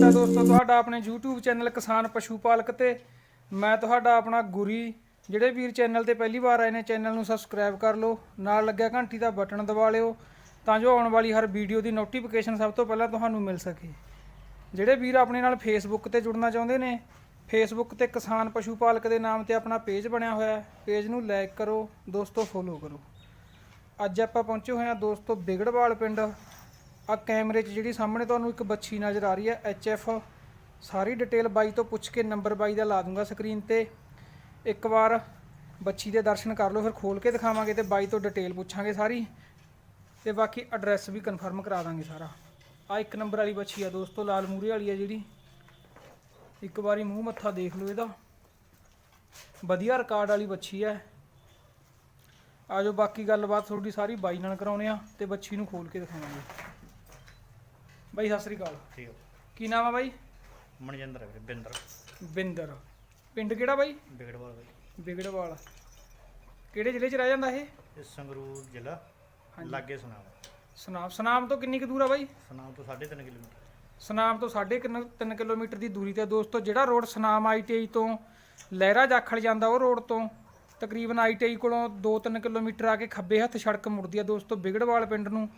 ਸਵਾਗਤ ਹੈ ਦੋਸਤੋ, ਤੁਹਾਡਾ ਆਪਣੇ YouTube ਚੈਨਲ ਕਿਸਾਨ ਪਸ਼ੂ ਪਾਲਕ ਤੇ ਮੈਂ ਤੁਹਾਡਾ ਆਪਣਾ ਗੁਰੀ। ਜਿਹੜੇ ਵੀਰ ਚੈਨਲ ਤੇ ਪਹਿਲੀ ਵਾਰ ਆਏ ਨੇ, ਚੈਨਲ ਨੂੰ ਸਬਸਕ੍ਰਾਈਬ ਕਰ ਲਓ। ਨਾਲ ਲੱਗਿਆ ਘੰਟੀ ਦਾ ਬਟਨ ਦਬਾ ਲਿਓ, ਤਾਂ ਜੋ ਆਉਣ ਵਾਲੀ ਹਰ ਵੀਡੀਓ ਦੀ ਨੋਟੀਫਿਕੇਸ਼ਨ ਸਭ ਤੋਂ ਪਹਿਲਾਂ ਤੁਹਾਨੂੰ ਮਿਲ ਸਕੇ। ਜਿਹੜੇ ਵੀਰ ਆਪਣੇ ਨਾਲ ਫੇਸਬੁੱਕ ਤੇ ਜੁੜਨਾ ਚਾਹੁੰਦੇ ਨੇ ਫੇਸਬੁੱਕ ਤੇ ਕਿਸਾਨ ਪਸ਼ੂ ਪਾਲਕ ਦੇ ਨਾਮ ਤੇ ਆਪਣਾ ਪੇਜ ਬਣਿਆ ਹੋਇਆ ਹੈ ਪੇਜ ਨੂੰ ਲਾਈਕ ਕਰੋ, ਦੋਸਤੋ ਫੋਲੋ ਕਰੋ। ਅੱਜ ਆਪਾਂ ਪਹੁੰਚੇ ਹੋਏ ਹਾਂ ਦੋਸਤੋ, ਬਿਗੜਵਾਲ ਪਿੰਡ। ਆ ਕੈਮਰੇ 'ਚ ਜਿਹੜੀ ਸਾਹਮਣੇ ਤੁਹਾਨੂੰ ਇੱਕ ਬੱਚੀ ਨਜ਼ਰ ਆ ਰਹੀ ਹੈ ਐਚ ਐਫ ਸਾਰੀ ਡਿਟੇਲ ਬਾਈ ਤੋਂ ਪੁੱਛ ਕੇ ਨੰਬਰ ਬਾਈ ਦਾ ਲਾ ਦੂੰਗਾ ਸਕਰੀਨ ਤੇ। ਇੱਕ ਵਾਰ ਬੱਚੀ ਦੇ ਦਰਸ਼ਨ ਕਰ ਲਓ, ਫਿਰ ਖੋਲ ਕੇ ਦਿਖਾਵਾਂਗੇ ਤੇ ਬਾਈ ਤੋਂ ਡਿਟੇਲ ਪੁੱਛਾਂਗੇ ਸਾਰੀ। ਤੇ ਬਾਕੀ ਐਡਰੈਸ ਵੀ ਕਨਫਰਮ ਕਰਾ ਦਾਂਗੇ ਸਾਰਾ। ਆ ਇੱਕ ਨੰਬਰ ਵਾਲੀ ਬੱਚੀ ਆ ਦੋਸਤੋ, ਲਾਲ ਮੂਰੇ ਵਾਲੀ ਆ ਜਿਹੜੀ। ਇੱਕ ਵਾਰੀ ਮੂੰਹ ਮੱਥਾ ਦੇਖ ਲਓ ਇਹਦਾ। ਵਧੀਆ ਰਿਕਾਰਡ ਵਾਲੀ ਬੱਚੀ ਹੈ। ਆਜੋ ਬਾਕੀ ਗੱਲਬਾਤ ਤੁਹਾਡੀ ਸਾਰੀ ਬਾਈ ਨਾਲ ਕਰਾਉਣੇ ਆ ਤੇ ਬੱਚੀ ਨੂੰ ਖੋਲ ਕੇ ਦਿਖਾਵਾਂਗੇ। ਬਾਈ ਸਤਿ ਸ੍ਰੀ ਅਕਾਲ। ਠੀਕ ਹੈ ਕੀ ਨਾਮ ਆ ਬਾਈ? ਮਨਜਿੰਦਰ ਵੀਰੇ ਬਿੰਦਰ। ਬਿੰਦਰ। ਪਿੰਡ ਕਿਹੜਾ ਬਾਈ? ਬਿਗੜਵਾਲ ਬਾਈ। ਬਿਗੜਵਾਲ। ਕਿਹੜੇ ਜ਼ਿਲ੍ਹੇ 'ਚ ਰਹਿ ਜਾਂਦਾ ਇਹ? ਇਹ ਸੰਗਰੂਰ ਜ਼ਿਲ੍ਹਾ। ਲਾਗੇ ਸੁਨਾਮ। ਸਨਾਮ। ਸਨਾਮ ਤੋਂ ਕਿੰਨੀ ਕੁ ਦੂਰ ਆ ਬਾਈ? ਸੁਨਾਮ ਤੋਂ 3.5 ਕਿਲੋਮੀਟਰ। ਸਨਾਮ ਤੋਂ 3.5 ਕਿਲੋਮੀਟਰ ਦੀ ਦੂਰੀ ਤੇ ਦੋਸਤੋ ਜਿਹੜਾ ਰੋਡ ਸਨਾਮ ਆਈਟੀਆਈ ਤੋਂ ਲਹਿਰਾ ਜਾਖਲ ਜਾਂਦਾ ਉਹ ਰੋਡ ਤੋਂ ਤਕਰੀਬਨ ਆਈਟੀਆਈ ਕੋਲੋਂ 2-3 ਕਿਲੋਮੀਟਰ ਆ ਕੇ ਖੱਬੇ ਹੱਥ ਸੜਕ ਮੁੜਦੀ ਆ ਦੋਸਤੋ ਬਿਗੜਵਾਲ ਪਿੰਡ ਨੂੰ।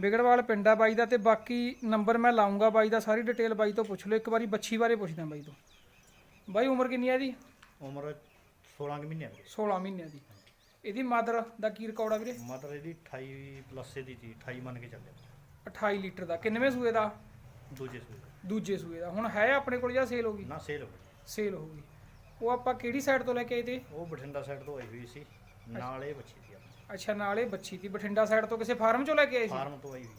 ਬਿਗੜਵਾਲ ਪਿੰਡ ਆ ਬਾਈ ਦਾ ਤੇ ਬਾਕੀ ਨੰਬਰ ਮੈਂ ਲਾਉਂਗਾ ਬਾਈ ਦਾ ਸਾਰੀ ਡਿਟੇਲ ਬਾਈ ਤੋਂ ਪੁੱਛ ਲਓ ਇੱਕ ਵਾਰੀ ਬੱਚੀ ਬਾਰੇ ਪੁੱਛਦਾ ਬਾਈ ਤੋਂ। ਬਾਈ ਉਮਰ ਕਿੰਨੀ ਆ ਇਹਦੀ? ਉਮਰ 16 ਕੁ ਮਹੀਨੇ ਵੀਰੇ 16 ਮਹੀਨਿਆਂ ਦੀ। ਇਹਦੀ ਮਦਰ ਦਾ ਕੀ ਰਿਕਾਰਡ ਆ ਵੀਰੇ? ਮਦਰ ਇਹਦੀ 28 ਪਲੱਸ ਦੀ ਸੀ 28 ਮੰਨ ਕੇ ਚੱਲੇ 28 ਲੀਟਰ ਦਾ। ਕਿੰਨਵੇਂ ਸੂਏ ਦਾ? ਦੂਜੇ ਸੂਏ ਦੂਜੇ ਸੂਏ ਦਾ। ਹੁਣ ਹੈ ਆਪਣੇ ਕੋਲ ਜਾਂ ਸੇਲ ਹੋ ਗਈ? ਨਾ ਸੇਲ ਹੋ ਗਈ। ਸੇਲ ਹੋ ਗਈ। ਉਹ ਆਪਾਂ ਕਿਹੜੀ ਸਾਈਡ ਤੋਂ ਲੈ ਕੇ ਆਏ ਤੇ? ਉਹ ਬਠਿੰਡਾ ਸਾਈਡ ਤੋਂ ਆਈ ਹੋਈ ਸੀ। ਨਾਲ ਇਹ ਬੱਚੀ ਅੱਛਾ ਨਾਲ ਬੱਚੀ ਦੀ ਬਠਿੰਡਾ ਸਾਈਡ ਤੋਂ ਕਿਸੇ ਫਾਰਮ ਚੋਂ ਲੈ ਕੇ ਆਏ ਸੀ? ਫਾਰਮ ਤੋਂ ਆਈ ਹੋਈ।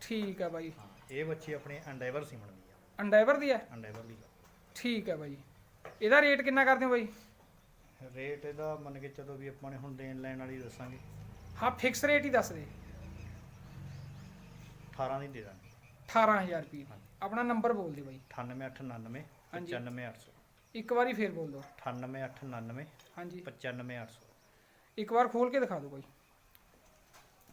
ਠੀਕ ਹੈ ਬਾਈ। ਹਾਂ ਇਹ ਬੱਚੀ ਆਪਣੀ ਐਂਡਾਈਵਰ ਸੀਮਣ ਦੀ। ਆ ਅੰਡਾਈਵਰ ਦੀ ਹੈ ਐਂਡਾਈਵਰ ਦੀ ਠੀਕ ਹੈ ਬਾਈ। ਇਹਦਾ ਰੇਟ ਕਿੰਨਾ ਕਰਦੇ ਹੋ ਬਾਈ? ਆ। ਰੇਟ ਇਹਦਾ ਮੰਨ ਕੇ ਚੱਲੋ ਵੀ ਆਪਾਂ ਨੇ ਹੁਣ ਦੇਣ ਲੈਣ ਵਾਲੀ ਦੱਸਾਂਗੇ। ਹਾਂ ਫਿਕਸ ਰੇਟ ਹੀ ਦੱਸ ਦੇ। 18 ਦੀ ਦੇ ਦਾਂਗੇ। 18000 ਰੁਪਏ। ਆਪਣਾ ਨੰਬਰ ਬੋਲ ਦੇ ਬਾਈ। 9899 ਹਾਂਜੀ। 95800 ਇੱਕ ਵਾਰੀ ਫੇਰ ਬੋਲ ਦੋ 9899 ਹਾਂਜੀ। 95800 ਇੱਕ ਵਾਰ ਖੋਲ ਕੇ ਦਿਖਾ ਦਿਓ ਬਾਈ।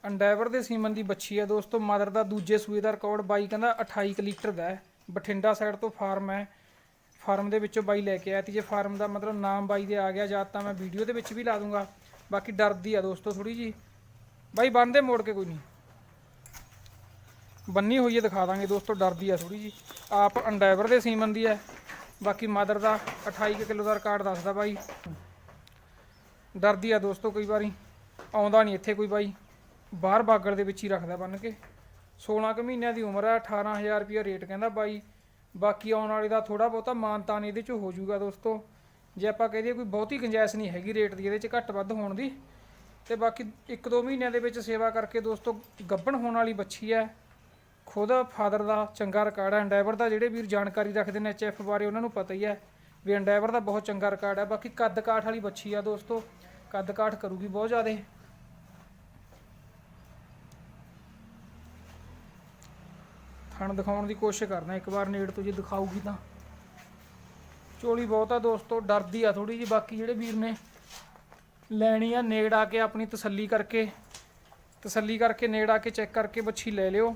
ਅੰਡਾਈਵਰ ਦੇ ਸੀਮਨ ਦੀ ਬੱਚੀ ਹੈ ਦੋਸਤੋ, ਮਦਰ ਦਾ ਦੂਜੇ ਸੂਏ ਦਾ ਰਿਕਾਰਡ ਬਾਈ ਕਹਿੰਦਾ 28 ਕੁ ਲੀਟਰ ਦਾ ਹੈ। ਬਠਿੰਡਾ ਸਾਈਡ ਤੋਂ ਫਾਰਮ ਹੈ। ਫਾਰਮ ਦੇ ਵਿੱਚੋਂ ਬਾਈ ਲੈ ਕੇ ਆਇਆ ਤੇ। ਜੇ ਫਾਰਮ ਦਾ ਮਤਲਬ ਨਾਮ ਬਾਈ ਦੇ ਆ ਗਿਆ, ਜਾਂ ਤਾਂ ਮੈਂ ਵੀਡੀਓ ਦੇ ਵਿੱਚ ਵੀ ਲਾ ਦੂੰਗਾ। ਬਾਕੀ ਡਰਦੀ ਆ ਦੋਸਤੋ ਥੋੜੀ ਜੀ ਬਾਈ ਬੰਨਦੇ ਮੋੜ ਕੇ ਕੋਈ ਨਹੀਂ। ਬੰਨੀ ਹੋਈ ਹੈ, ਦਿਖਾ ਦਾਂਗੇ ਦੋਸਤੋ, ਡਰਦੀ ਆ ਥੋੜੀ ਜੀ ਆਪ ਅੰਡਾਈਵਰ ਦੇ ਸੀਮਨ ਦੀ ਹੈ। ਬਾਕੀ ਮਦਰ ਦਾ 28 ਕੁ ਕਿਲੋ ਦਾ ਰਿਕਾਰਡ ਦੱਸਦਾ ਬਾਈ। ਡਰਦੀ ਆ ਦੋਸਤੋ ਕਈ ਵਾਰੀ। ਆਉਂਦਾ ਨਹੀਂ ਇੱਥੇ ਕੋਈ ਬਾਈ। ਬਾਹਰ ਬਾਗੜ ਦੇ ਵਿੱਚ ਹੀ ਰੱਖਦਾ ਬੰਨ ਕੇ। 16 ਕੁ ਮਹੀਨਿਆਂ ਦੀ ਉਮਰ ਹੈ 18000 ਰੁਪਏ ਰੇਟ ਕਹਿੰਦਾ ਬਾਈ। ਬਾਕੀ ਆਉਣ ਵਾਲੇ ਦਾ ਥੋੜਾ ਬਹੁਤਾ ਮਾਨਤਾਨ ਇਹਦੇ ਚ ਹੋ ਜਾਊਗਾ ਦੋਸਤੋ। ਜੇ ਆਪਾਂ ਕਹਦੇ ਕੋਈ ਬਹੁਤੀ ਗੁੰਜਾਇਸ਼ ਨਹੀਂ ਹੈਗੀ ਰੇਟ ਦੀ, ਇਹਦੇ ਚ ਘੱਟ ਵੱਧ ਹੋਣ ਦੀ। ਤੇ ਬਾਕੀ 1-2 ਮਹੀਨਿਆਂ ਦੇ ਵਿੱਚ ਸੇਵਾ ਕਰਕੇ ਦੋਸਤੋ ਗੱਬਣ ਹੋਣ ਵਾਲੀ ਬੱਚੀ ਹੈ ਖੁਦ ਫਾਦਰ ਦਾ ਚੰਗਾ ਰਿਕਾਰਡ ਹੈ ਡਰਾਈਵਰ ਦਾ, ਜਿਹੜੇ ਵੀਰ ਜਾਣਕਾਰੀ ਰੱਖਦੇ ਨੇ ਐਚਐਫ ਬਾਰੇ ਉਹਨਾਂ ਨੂੰ ਪਤਾ ਹੀ ਹੈ ਵੀ ਐਂਡਾਈਵਰ ਦਾ ਬਹੁਤ ਚੰਗਾ ਰਿਕਾਰਡ ਹੈ ਬਾਕੀ ਕੱਦ ਕਾਠ ਵਾਲੀ ਬੱਚੀ ਆ ਦੋਸਤੋ, ਕੱਦ ਕਾਠ ਕਰੂਗੀ ਬਹੁਤ ਜ਼ਿਆਦਾ। ਥਣ ਦਿਖਾਉਣ ਦੀ ਕੋਸ਼ਿਸ਼ ਕਰਦਾ, ਇੱਕ ਵਾਰ ਨੇੜ ਤੋਂ ਜੇ ਦਿਖਾਊਗੀ ਤਾਂ। ਚੋਲੀ ਬਹੁਤ ਆ ਦੋਸਤੋ, ਡਰਦੀ ਆ ਥੋੜੀ ਜੀ ਬਾਕੀ ਜਿਹੜੇ ਵੀਰ ਨੇ ਲੈਣੀ ਆ, ਨੇੜ ਆ ਕੇ ਆਪਣੀ ਤਸੱਲੀ ਕਰਕੇ ਤਸੱਲੀ ਕਰਕੇ ਨੇੜ ਆ ਕੇ ਚੈੱਕ ਕਰਕੇ ਬੱਚੀ ਲੈ ਲਿਓ।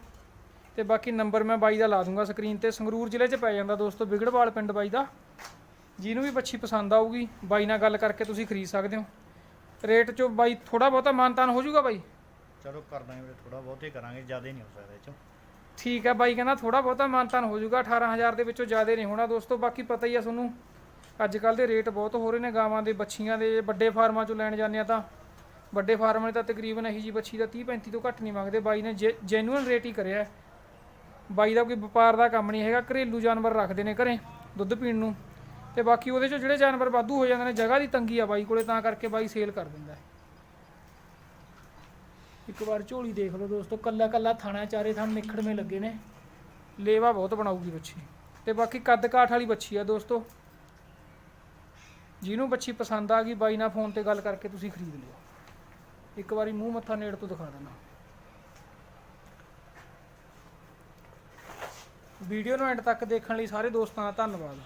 ਤੇ ਬਾਕੀ ਨੰਬਰ ਮੈਂ ਬਾਈ ਦਾ ਲਾ ਦੂੰਗਾ ਸਕਰੀਨ ਤੇ। ਸੰਗਰੂਰ ਜ਼ਿਲ੍ਹੇ 'ਚ ਪੈ ਜਾਂਦਾ ਦੋਸਤੋ ਬਿਗੜਵਾਲ ਪਿੰਡ ਬਾਈ ਦਾ। ਜਿਹਨੂੰ ਵੀ ਬੱਚੀ ਪਸੰਦ ਆਊਗੀ ਬਾਈ ਨਾਲ ਗੱਲ ਕਰਕੇ ਤੁਸੀਂ ਖਰੀਦ ਸਕਦੇ ਹੋ। ਰੇਟ 'ਚੋਂ ਬਾਈ ਥੋੜਾ ਬਹੁਤਾ ਮਾਨਤਾਨ ਹੋ ਜਾਊਗਾ ਬਾਈ? ਚਲੋ ਕਰ ਦਾਂਗੇ ਵੀਰੇ ਥੋੜਾ ਬਹੁਤ ਕਰਾਂਗੇ ਜ਼ਿਆਦਾ ਨਹੀਂ ਹੋ ਸਕਦਾ ਇਹ ਚੋਂ। ਠੀਕ ਹੈ ਬਾਈ ਕਹਿੰਦਾ ਥੋੜਾ ਬਹੁਤਾ ਮਾਨਤਾਨ ਹੋ ਜਾਊਗਾ 18000 ਦੇ ਵਿੱਚੋਂ ਜ਼ਿਆਦਾ ਨਹੀਂ ਹੋਣਾ ਦੋਸਤੋ ਬਾਕੀ ਪਤਾ ਹੀ ਆ ਤੁਹਾਨੂੰ। ਅੱਜ ਕੱਲ ਦੇ ਰੇਟ ਬਹੁਤ ਹੋ ਰਹੇ ਨੇ ਗਾਵਾਂ ਦੇ ਬੱਚੀਆਂ ਦੇ ਵੱਡੇ ਫਾਰਮਾਂ 'ਚੋਂ ਲੈਣ ਜਾਂਦੇ ਆ ਤਾਂ। ਵੱਡੇ ਫਾਰਮ ਵਾਲੇ ਤਾਂ ਤਕਰੀਬਨ ਇਹੀ ਜੀ ਬੱਚੀ ਦਾ 30 35 ਤੋਂ ਘੱਟ ਨਹੀਂ ਮੰਗਦੇ। ਬਾਈ ਨੇ ਜੈਨੂਅਲ ਰੇਟ ਹੀ ਕਰਿਆ। ਬਾਈ ਦਾ ਕੋਈ ਵਪਾਰ ਦਾ ਕੰਮ ਨਹੀਂ ਹੈਗਾ ਘਰੇਲੂ ਜਾਨਵਰ ਰੱਖਦੇ ਨੇ ਘਰੇ ਦੁੱਧ ਪੀਣ ਨੂੰ। ਤੇ ਬਾਕੀ ਉਹਦੇ 'ਚੋਂ ਜਿਹੜੇ ਜਾਨਵਰ ਵਾਧੂ ਹੋ ਜਾਂਦੇ ਨੇ, ਜਗ੍ਹਾ ਦੀ ਤੰਗੀ ਆ ਬਾਈ ਕੋਲੇ, ਤਾਂ ਕਰਕੇ ਬਾਈ ਸੇਲ ਕਰ ਦਿੰਦਾ ਹੈ। ਇੱਕ ਵਾਰ ਝੋਲੀ ਦੇਖ ਲਓ ਦੋਸਤੋ, ਕੱਲਾ ਕੱਲਾ ਥਾਣਾ, ਚਾਰੇ ਥਾਣ ਨਿਖੜਵੇਂ ਲੱਗੇ ਨੇ। ਲੇਵਾ ਬਹੁਤ ਬਣਾਊਗੀ ਬੱਚੀ। ਤੇ ਬਾਕੀ ਕੱਦ ਕਾਠ ਵਾਲੀ ਬੱਚੀ ਆ ਦੋਸਤੋ। ਜਿਹਨੂੰ ਬੱਚੀ ਪਸੰਦ ਆ ਗਈ, ਬਾਈ ਨਾਲ ਫੋਨ ਤੇ ਗੱਲ ਕਰਕੇ ਤੁਸੀਂ ਖਰੀਦ ਲਿਓ। ਇੱਕ ਵਾਰੀ ਮੂੰਹ ਮੱਥਾ ਨੇੜ ਤੋਂ ਦਿਖਾ ਦੇਣਾ ਵੀਡੀਓ ਨੂੰ ਐਂਡ ਤੱਕ ਦੇਖਣ ਲਈ ਸਾਰੇ ਦੋਸਤਾਂ ਦਾ ਧੰਨਵਾਦ।